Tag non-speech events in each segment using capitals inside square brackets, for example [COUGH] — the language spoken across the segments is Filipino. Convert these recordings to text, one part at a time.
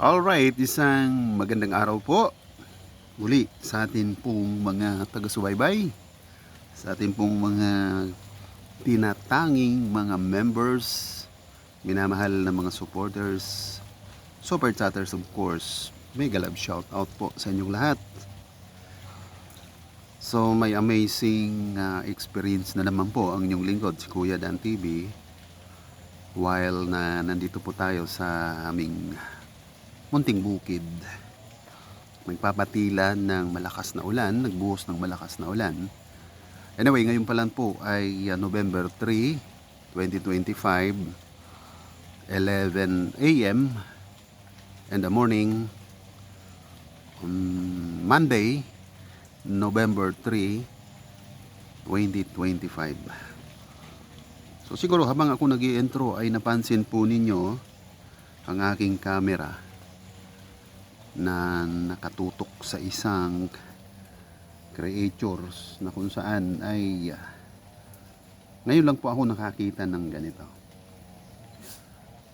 Alright, isang magandang araw po. Muli sa atin pong mga taga-subaybay, sa atin pong mga tinatanging mga members, minamahal na mga supporters, super chatters of course. Mega love shout out po sa inyong lahat. So may amazing uh, experience na naman po ang inyong lingkod, si Kuya Dan TV. While na nandito po tayo sa aming munting bukid. Magpapatila ng malakas na ulan, nagbuhos ng malakas na ulan. Anyway, ngayon pa lang po ay uh, November 3, 2025, 11 a.m. in the morning, um, Monday, November 3, 2025. So siguro habang ako nag intro ay napansin po ninyo ang aking camera na nakatutok sa isang creatures na kung saan ay ah, ngayon lang po ako nakakita ng ganito.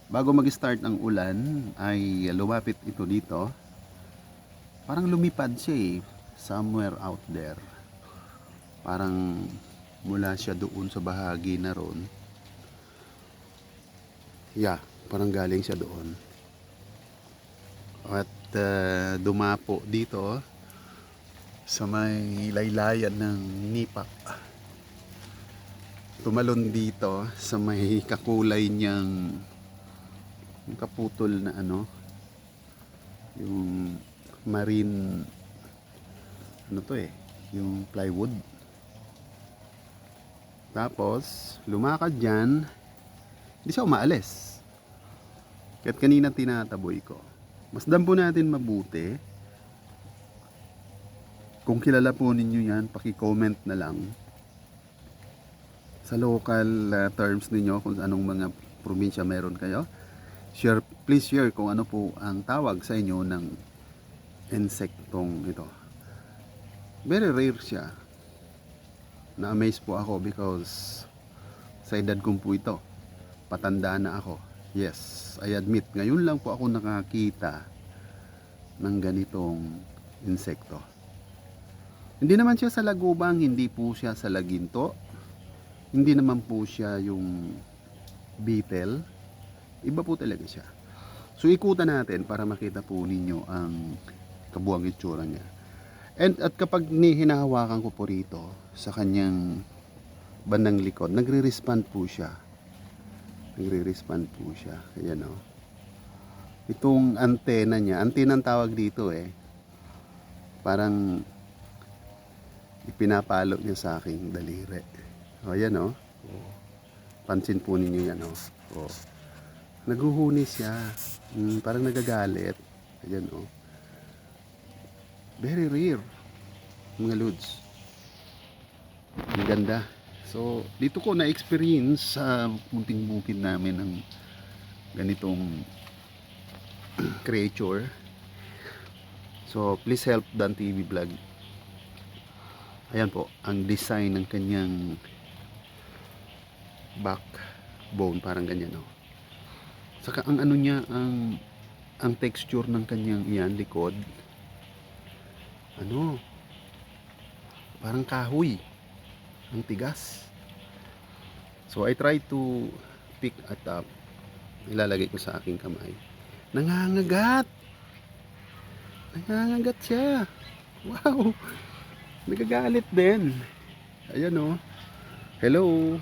Bago mag-start ang ulan ay lumapit ito dito. Parang lumipad siya eh, somewhere out there. Parang mula siya doon sa bahagi na ron. Yeah, parang galing siya doon. At uh, dumapo dito sa may laylayan ng nipa. Tumalon dito sa may kakulay niyang kaputol na ano yung marine ano to eh yung plywood. Tapos lumakad dyan hindi siya umaalis. Kahit kanina tinataboy ko Masdan po natin mabuti. Kung kilala po ninyo yan, paki-comment na lang. Sa local uh, terms ninyo, kung anong mga probinsya meron kayo. Share, please share kung ano po ang tawag sa inyo ng insektong ito. Very rare siya. Na-amaze po ako because sa edad kong po ito, patanda na ako. Yes, I admit, ngayon lang po ako nakakita ng ganitong insekto. Hindi naman siya sa lagubang, hindi po siya sa laginto. Hindi naman po siya yung beetle. Iba po talaga siya. So ikutan natin para makita po ninyo ang kabuang itsura niya. And at kapag hinahawakan ko po rito sa kanyang bandang likod, nagre-respond po siya nagre-respond po siya. Ayan o. Itong antena niya, antena ang tawag dito eh. Parang ipinapalo niya sa aking daliri. O, ayan o. O. Pansin po ninyo yan o. O. Naguhuni siya. Mm, parang nagagalit. Ayan o. Very rare. Mga lods. Ang ganda. So, dito ko na-experience sa munting bukid namin ng ganitong [CLEARS THROAT] creature. So, please help Dan TV Vlog. Ayan po, ang design ng kanyang backbone, parang ganyan, no? Saka ang ano niya, ang ang texture ng kanyang iyan, likod, ano, parang kahoy ang tigas. So I try to pick it up. Ilalagay ko sa aking kamay. Nangangagat! Nangangagat siya. Wow! Nagagalit din. Ayan. Oh. Hello.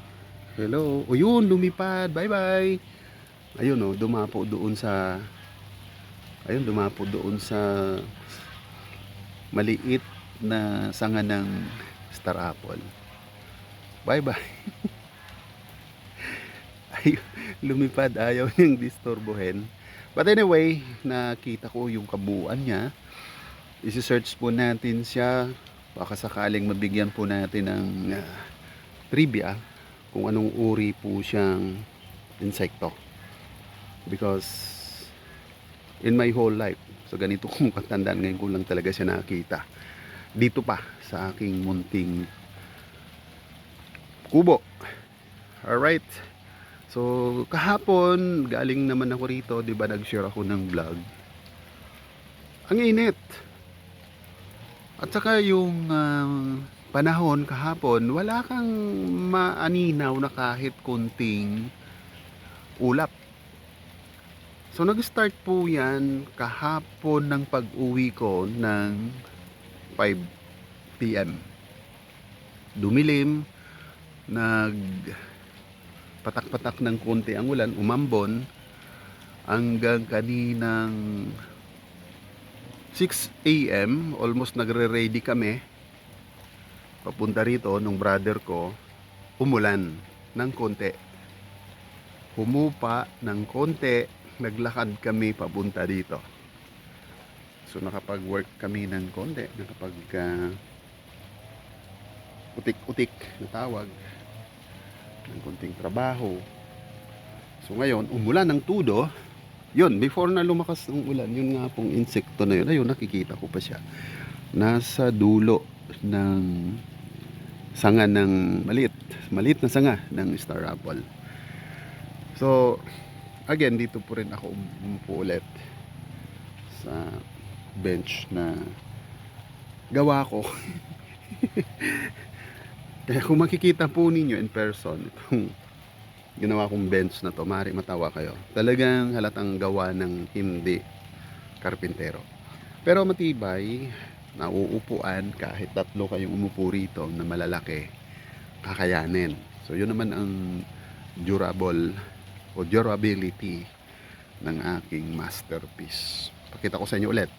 Hello. O yun, lumipad. Bye-bye. Ayun o, oh, dumapo doon sa ayun, dumapo doon sa maliit na sanga ng star apple. Bye-bye. [LAUGHS] Ay, lumipad, ayaw niyang disturbohin. But anyway, nakita ko yung kabuuan niya. Isi-search po natin siya. Baka sakaling mabigyan po natin ng uh, trivia kung anong uri po siyang insekto. Because in my whole life, so ganito [LAUGHS] kong katandaan ngayon ko lang talaga siya nakita. Dito pa sa aking munting kubo. Alright. So, kahapon, galing naman ako rito, di ba, nag-share ako ng vlog. ang init. At saka yung ah, panahon kahapon, wala kang maaninaw na kahit konting ulap. So nag-start po yan kahapon ng pag-uwi ko ng 5 p.m. Dumilim, nag patak-patak ng konti ang ulan, umambon hanggang kaninang 6 a.m. almost nagre-ready kami. Papunta rito nung brother ko umulan ng konti. Humupa ng konti naglakad kami papunta dito. So nakapag-work kami ng konti nakapag ah, utik-utik na tawag ng konting trabaho so ngayon umulan ng tudo yun, before na lumakas ang ulan, yun nga pong insekto na yun, ayun, nakikita ko pa siya. Nasa dulo ng sanga ng maliit, maliit na sanga ng star apple. So, again, dito po rin ako umupo ulit sa bench na gawa ko. [LAUGHS] Kaya kung makikita po ninyo in person, itong ginawa kong bench na to, mari matawa kayo. Talagang halatang gawa ng hindi karpintero. Pero matibay, nauupuan kahit tatlo kayong umupo rito na malalaki, kakayanin. So yun naman ang durable o durability ng aking masterpiece. Pakita ko sa inyo ulit.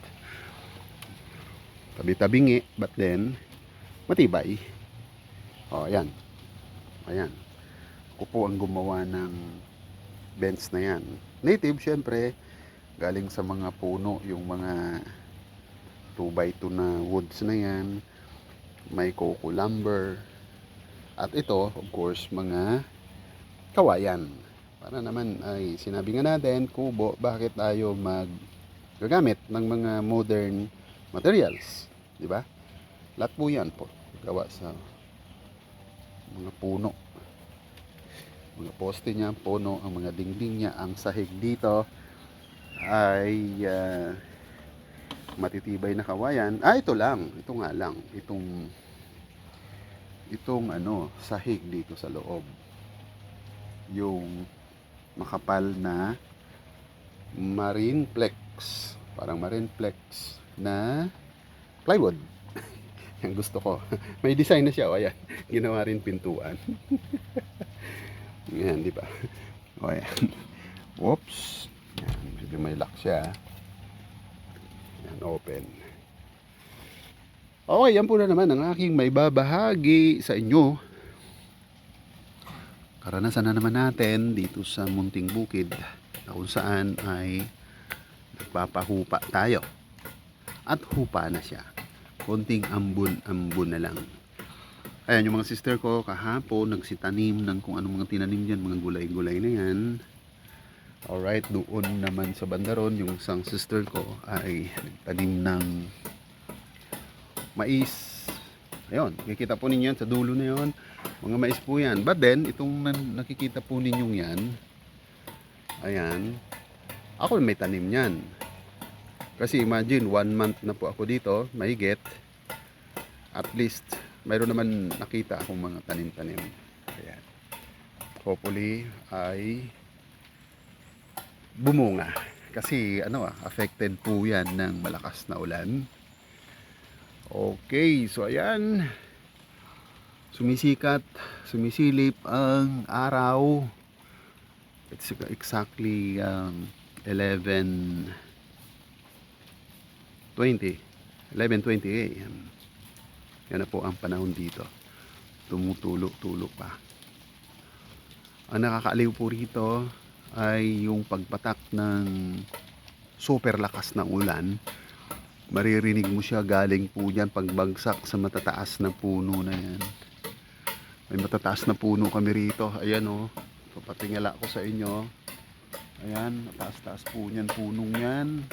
Tabi-tabingi, but then, matibay. O, ayan. Ayan ako po ang gumawa ng bench na yan. Native, syempre, galing sa mga puno, yung mga 2x2 na woods na yan. May coco lumber. At ito, of course, mga kawayan. Para naman ay sinabi nga natin, kubo, bakit tayo mag gagamit ng mga modern materials. Di ba? Lahat po yan po. Gawa sa mga puno mga poste niya, puno, ang mga dingding niya, ang sahig dito ay ah, matitibay na kawayan. Ah, ito lang, ito nga lang, itong itong ano, sahig dito sa loob. Yung makapal na marine plex, parang marine plex na plywood. [LAUGHS] Gusto ko. [LAUGHS] May design na siya, o ayan. [LAUGHS] Ginawa rin pintuan. Yan, di ba? O, ayan. Whoops. Yan, medyo may lock siya. Yan, open. Okay, yan po na naman ang aking may babahagi sa inyo. Karanasan na naman natin dito sa Munting Bukid na kung saan ay nagpapahupa tayo. At hupa na siya. Konting ambun-ambun na lang. Ayan, yung mga sister ko kahapon nagsitanim ng kung anong mga tinanim dyan, mga gulay-gulay na yan. Alright, doon naman sa bandaron, yung isang sister ko ay nagtanim ng mais. Ayun, nakikita po ninyo yan sa dulo na yon. Mga mais po yan. But then, itong nakikita po ninyong yan, ayan, ako may tanim yan. Kasi imagine, one month na po ako dito, mahigit. At least, mayroon naman nakita akong mga tanim-tanim. Ayan. Hopefully ay bumunga. Kasi ano ah, affected po yan ng malakas na ulan. Okay, so ayan. Sumisikat, sumisilip ang araw. It's exactly um, 11 20 11.20 a.m. Yan na po ang panahon dito. Tumutulo-tulo pa. Ang nakakaaliw po rito ay yung pagpatak ng super lakas ng ulan. Maririnig mo siya galing po dyan pagbagsak sa matataas na puno na yan. May matataas na puno kami rito. Ayan o. Oh. Papatingala ko sa inyo. Ayan, mataas-taas po yan. Punong yan.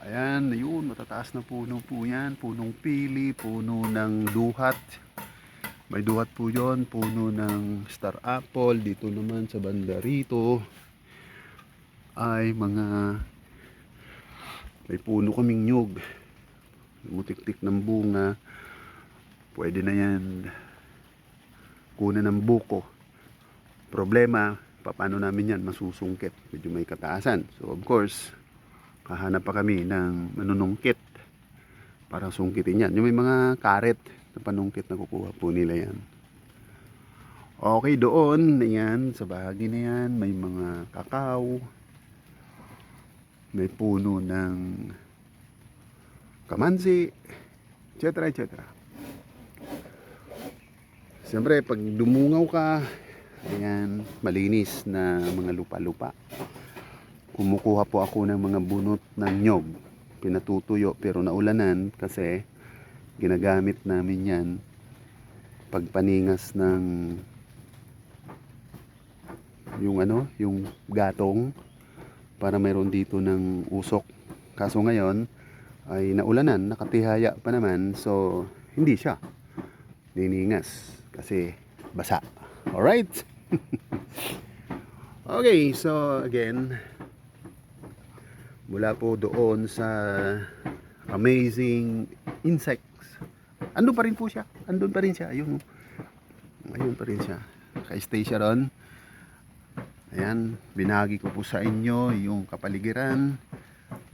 Ayan, yun, matataas na puno po yan. Punong pili, puno ng duhat. May duhat po yon puno ng star apple. Dito naman sa banda rito ay mga May puno kaming nyug. Mutik-tik ng bunga. Pwede na yan. Kunan ng buko. Problema, paano namin yan masusungkit? Medyo may kataasan. So of course, kahanap pa kami ng manunungkit para sungkitin yan. Yung may mga karet na panungkit na kukuha po nila yan. Okay, doon, yan, sa bahagi na yan, may mga kakao, may puno ng kamansi, etc. etc. Siyempre, pag dumungaw ka, ayan, malinis na mga lupa-lupa. Kumukuha po ako ng mga bunot ng nyog. Pinatutuyo pero naulanan kasi ginagamit namin yan pagpaningas ng yung ano, yung gatong para mayroon dito ng usok. Kaso ngayon ay naulanan, nakatihaya pa naman, so hindi siya niningas kasi basa. Alright? [LAUGHS] okay, so again, mula po doon sa amazing insects. Andun pa rin po siya. Andun pa rin siya. Ayun. oh. Ayun pa rin siya. Naka-stay siya ron. Ayan, binagi ko po sa inyo yung kapaligiran.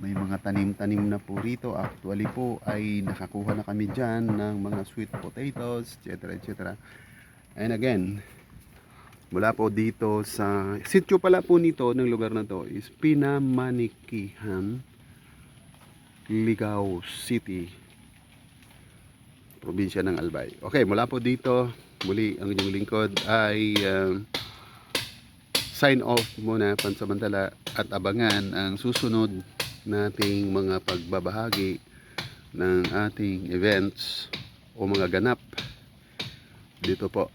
May mga tanim-tanim na po rito. Actually po ay nakakuha na kami dyan ng mga sweet potatoes, etc. etc. And again, mula po dito sa sityo pala po nito ng lugar na to is Pinamanikihan, Ligao City, probinsya ng Albay. Okay, mula po dito, muli ang inyong lingkod ay um, sign off muna pansamantala at abangan ang susunod nating mga pagbabahagi ng ating events o mga ganap dito po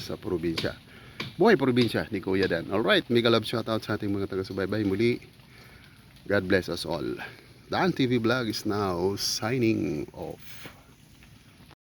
sa probinsya. Buhay probinsya ni Kuya Dan. Alright, mega love shoutout sa ating mga taga-subaybay. Muli, God bless us all. Dan TV Vlog is now signing off.